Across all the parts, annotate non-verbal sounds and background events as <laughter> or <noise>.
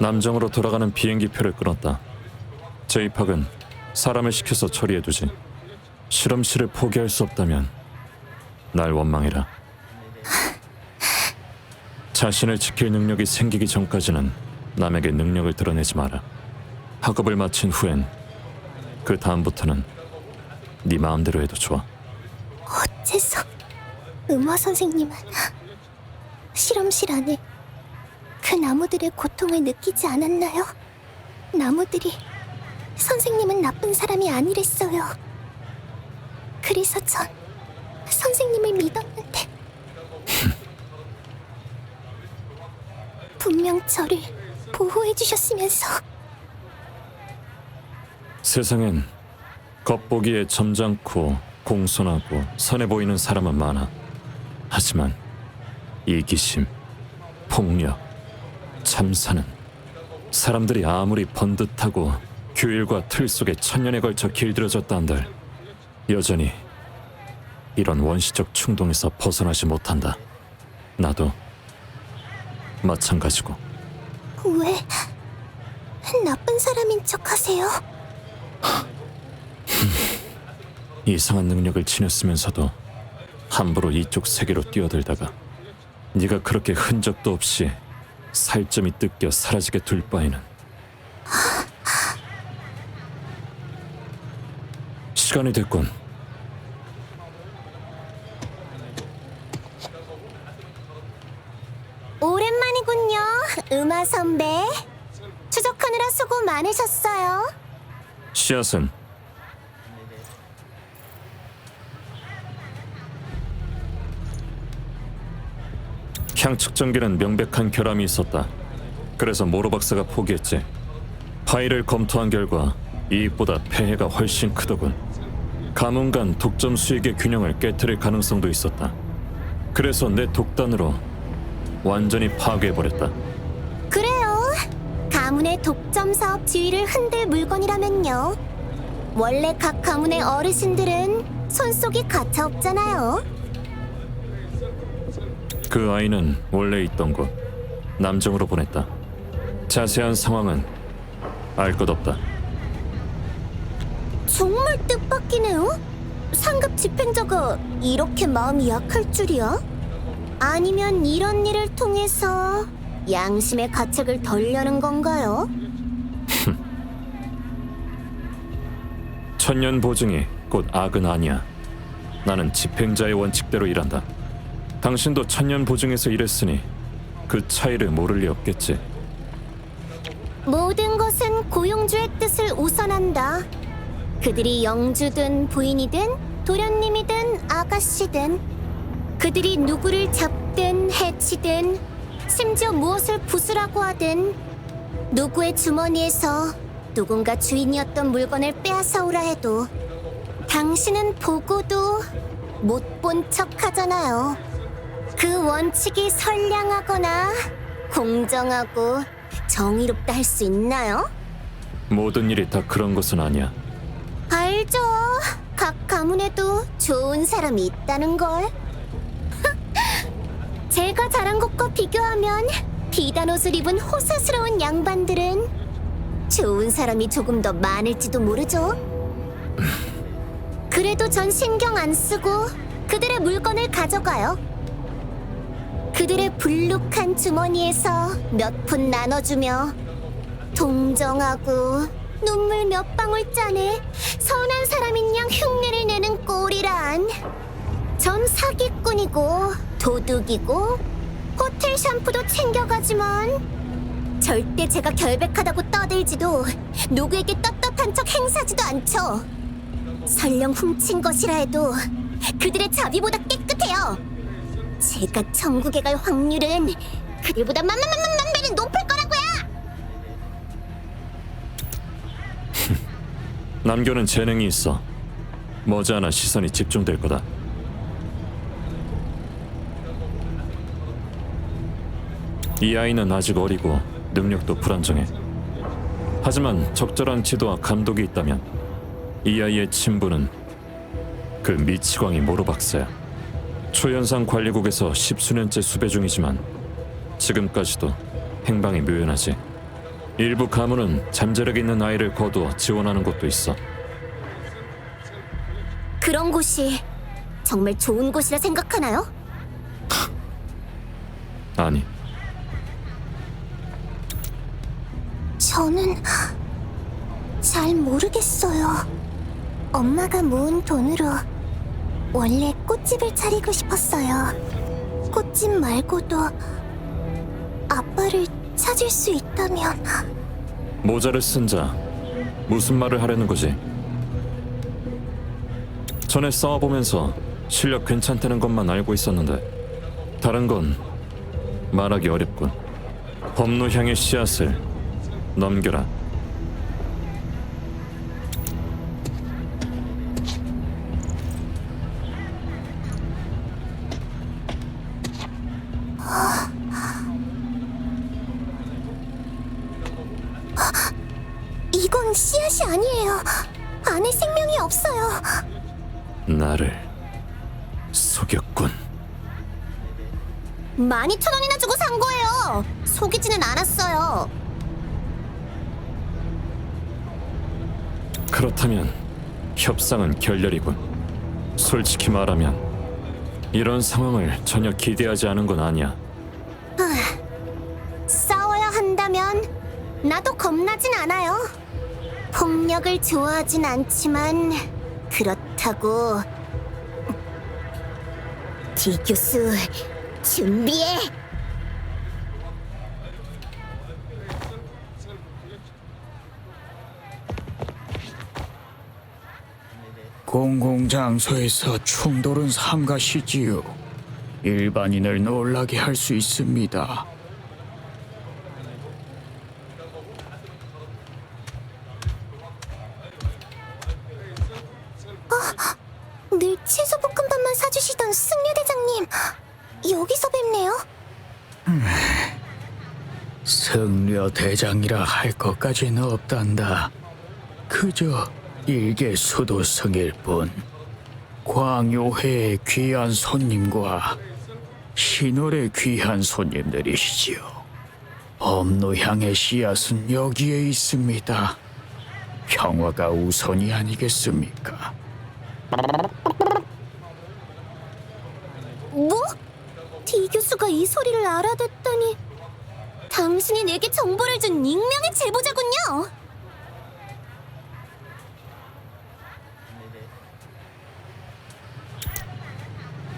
남정으로 돌아가는 비행기 표를 끊었다. 제이팍은 사람을 시켜서 처리해두지. 실험실을 포기할 수 없다면 날 원망해라. 자신을 지킬 능력이 생기기 전까지는 남에게 능력을 드러내지 마라. 학업을 마친 후엔 그 다음부터는 네 마음대로 해도 좋아. 어째서 음화 선생님은 실험실 안에 그 나무들의 고통을 느끼지 않았나요? 나무들이 선생님은 나쁜 사람이 아니랬어요. 그래서 전 선생님을 믿었는데 분명 저를 보호해 주셨으면서 세상엔 겉보기에 점잖고 공손하고 선해 보이는 사람은 많아. 하지만 이기심, 폭력, 참사는 사람들이 아무리 번듯하고 규율과 틀 속에 천년에 걸쳐 길들여졌다 한들 여전히 이런 원시적 충동에서 벗어나지 못한다. 나도 마찬가지고. 왜 나쁜 사람인 척하세요? 이상한 능력을 지녔으면서도 함부로 이쪽 세계로 뛰어들다가 네가 그렇게 흔적도 없이 살점이 뜯겨 사라지게 둘 바에는 시간이 됐군 오랜만이군요, 음아 선배. 추적하느라 수고 많으셨어요. 씨앗은 향 측정기는 명백한 결함이 있었다. 그래서 모로 박사가 포기했지. 파일을 검토한 결과 이익보다 폐해가 훨씬 크더군. 가문 간 독점 수익의 균형을 깨뜨릴 가능성도 있었다. 그래서 내 독단으로 완전히 파괴해버렸다. 그래요. 가문의 독점 사업 지위를 흔들 물건이라면요. 원래 각 가문의 어르신들은 손속이 가차 없잖아요. 그 아이는 원래 있던 곳 남정으로 보냈다. 자세한 상황은 알 것 없다. 정말 뜻밖이네요. 상급 집행자가 이렇게 마음이 약할 줄이야? 아니면 이런 일을 통해서 양심의 가책을 덜려는 건가요? <laughs> 천년 보증이 곧 악은 아니야. 나는 집행자의 원칙대로 일한다. 당신도 천년 보증에서 일했으니 그 차이를 모를 리 없겠지. 모든 것은 고용주의 뜻을 우선한다. 그들이 영주든 부인이든 도련님이든 아가씨든 그들이 누구를 잡든 해치든 심지어 무엇을 부수라고 하든 누구의 주머니에서 누군가 주인이었던 물건을 빼앗아 오라 해도 당신은 보고도 못 본 척 하잖아요. 그 원칙이 선량하거나 공정하고 정의롭다 할 수 있나요? 모든 일이 다 그런 것은 아니야. 알죠. 각 가문에도 좋은 사람이 있다는 걸. <laughs> 제가 자란 것과 비교하면 비단 옷을 입은 호사스러운 양반들은 좋은 사람이 조금 더 많을지도 모르죠. <laughs> 그래도 전 신경 안 쓰고 그들의 물건을 가져가요. 그들의 불룩한 주머니에서 몇 푼 나눠주며 동정하고 눈물 몇 방울 짜내 선한 사람인 양 흉내를 내는 꼴이란. 전 사기꾼이고 도둑이고 호텔 샴푸도 챙겨가지만 절대 제가 결백하다고 떠들지도 누구에게 떳떳한 척 행사지도 않죠. 설령 훔친 것이라 해도 그들의 자비보다 깨끗해요 제가 천국에 갈 확률은 그들보다 만만만만 배는 높을 거라고요 <laughs> 남교는 재능이 있어. 머지않아 시선이 집중될 거다. 이 아이는 아직 어리고 능력도 불안정해. 하지만 적절한 지도와 감독이 있다면 이 아이의 친부는 그 미치광이 모로 박사야. 초연상 관리국에서 십수년째 수배 중이지만 지금까지도 행방이 묘연하지. 일부 가문은 잠재력 있는 아이를 거두어 지원하는 곳도 있어. 그런 곳이 정말 좋은 곳이라 생각하나요? <laughs> 아니, 저는 잘 모르겠어요. 엄마가 모은 돈으로 원래 꽃집을 차리고 싶었어요. 꽃집 말고도 아빠를 찾을 수 있다면 모자를 쓴 자 무슨 말을 하려는 거지? 전에 싸워보면서 실력 괜찮다는 것만 알고 있었는데 다른 건 말하기 어렵군. 법노향의 씨앗을 넘겨라. 나를 속였군. 많이 천 원이나 주고 산 거예요. 속이지는 않았어요. 그렇다면 협상은 결렬이군. 솔직히 말하면 이런 상황을 전혀 기대하지 않은 건 아니야. 싸워야 한다면 나도 겁나진 않아요. 폭력을 좋아하진 않지만 그렇다고 디 교수 준비해. 공공장소에서 충돌은 삼가시지요. 일반인을 놀라게 할 수 있습니다. 대장이라 할 것까지는 없단다. 그저 일개 수도승일 뿐. 광요회의 귀한 손님과 신월의 귀한 손님들이시지요. 법노향의 씨앗은 여기에 있습니다. 평화가 우선이 아니겠습니까? 뭐? 디 교수가 이 소리를 알아듣다니 당신이 내게 정보를 준 익명의 제보자군요.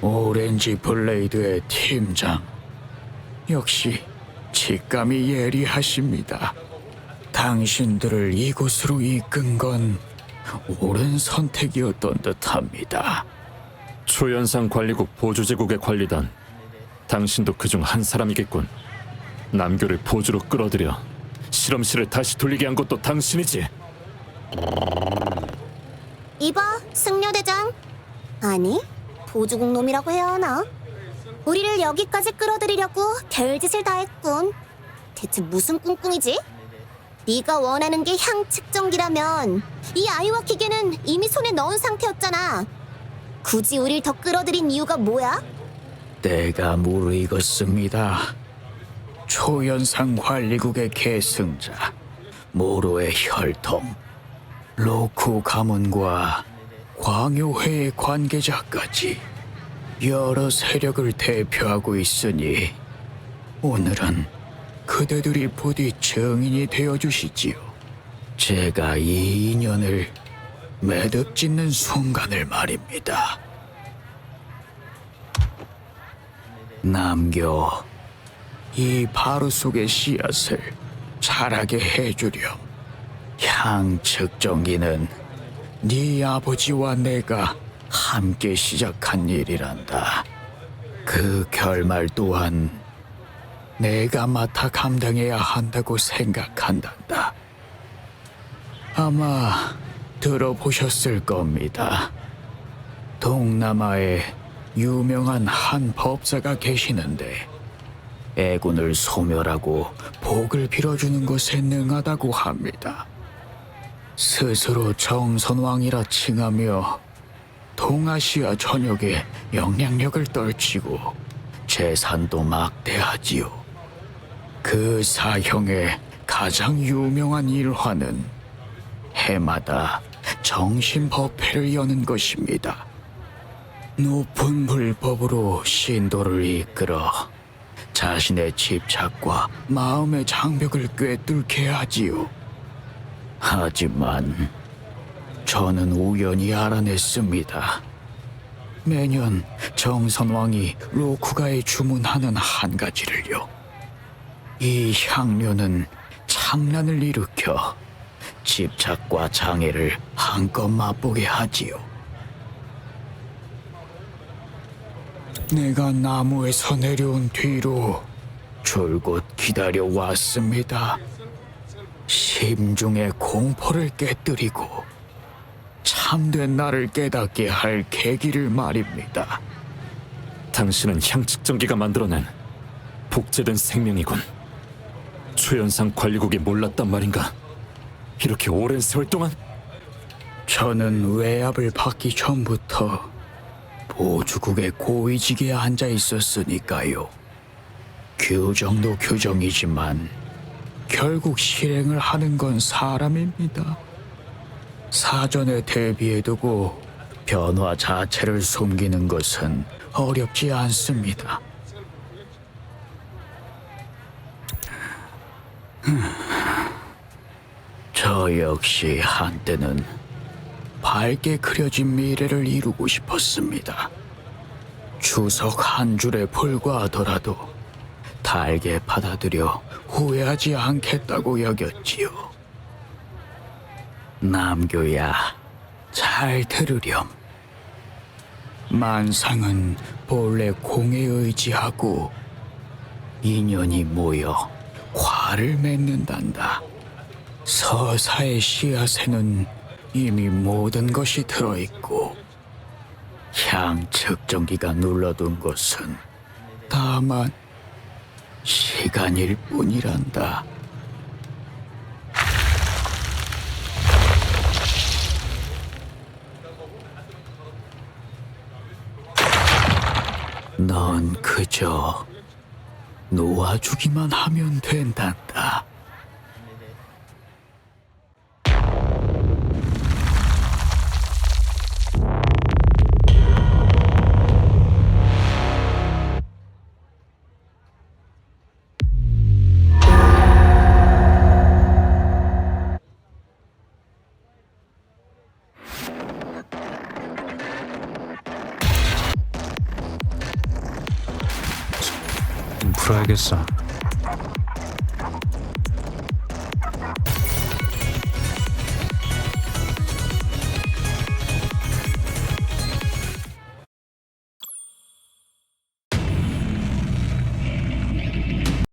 오렌지 블레이드의 팀장 역시 직감이 예리하십니다. 당신들을 이곳으로 이끈 건 옳은 선택이었던 듯합니다. 초연상 관리국 보조제국의 관리단. 당신도 그중 한 사람이겠군. 남교를 보조로 끌어들여 실험실을 다시 돌리게 한 것도 당신이지. 이봐, 승려 대장. 아니, 보조국 놈이라고 해야 하나? 우리를 여기까지 끌어들이려고 별짓을 다 했군. 대체 무슨 꿍꿍이지? 네가 원하는 게 향 측정기라면 이 아이와 기계는 이미 손에 넣은 상태였잖아. 굳이 우릴 더 끌어들인 이유가 뭐야? 때가 무르익었습니다. 초연상 관리국의 계승자 모로의 혈통 로쿠 가문과 광요회의 관계자까지 여러 세력을 대표하고 있으니 오늘은 그대들이 부디 증인이 되어 주시지요. 제가 이 인연을 매듭 짓는 순간을 말입니다. 남교 이 바로 속의 씨앗을 자라게 해주렴. 향 측정기는 네 아버지와 내가 함께 시작한 일이란다. 그 결말 또한 내가 맡아 감당해야 한다고 생각한단다. 아마 들어보셨을 겁니다. 동남아에 유명한 한 법사가 계시는데 애군을 소멸하고 복을 빌어주는 것에 능하다고 합니다. 스스로 정선왕이라 칭하며 동아시아 전역에 영향력을 떨치고 재산도 막대하지요. 그 사형에 가장 유명한 일화는 해마다 정신법회를 여는 것입니다. 높은 불법으로 신도를 이끌어 자신의 집착과 마음의 장벽을 꿰뚫게 하지요. 하지만 저는 우연히 알아냈습니다. 매년 정선왕이 로쿠가에 주문하는 한 가지를요. 이 향료는 창란을 일으켜 집착과 장애를 한껏 맛보게 하지요. 내가 나무에서 내려온 뒤로 줄곧 기다려 왔습니다. 심중의 공포를 깨뜨리고 참된 나를 깨닫게 할 계기를 말입니다. 당신은 향측정기가 만들어낸 복제된 생명이군. 최연상 관리국이 몰랐단 말인가? 이렇게 오랜 세월 동안 저는 외압을 받기 전부터 보주국의 고위직에 앉아 있었으니까요. 규정도 규정이지만 결국 실행을 하는 건 사람입니다. 사전에 대비해두고 변화 자체를 숨기는 것은 어렵지 않습니다. 저 역시 한때는 밝게 그려진 미래를 이루고 싶었습니다. 추석 한 줄에 불과하더라도 달게 받아들여 후회하지 않겠다고 여겼지요. 남교야, 잘 들으렴. 만상은 본래 공에 의지하고 인연이 모여 화를 맺는단다. 서사의 씨앗에는 이미 모든 것이 들어있고 향 측정기가 눌러둔 것은 다만 시간일 뿐이란다. 넌 그저 놓아주기만 하면 된단다. 좀 풀어야겠어.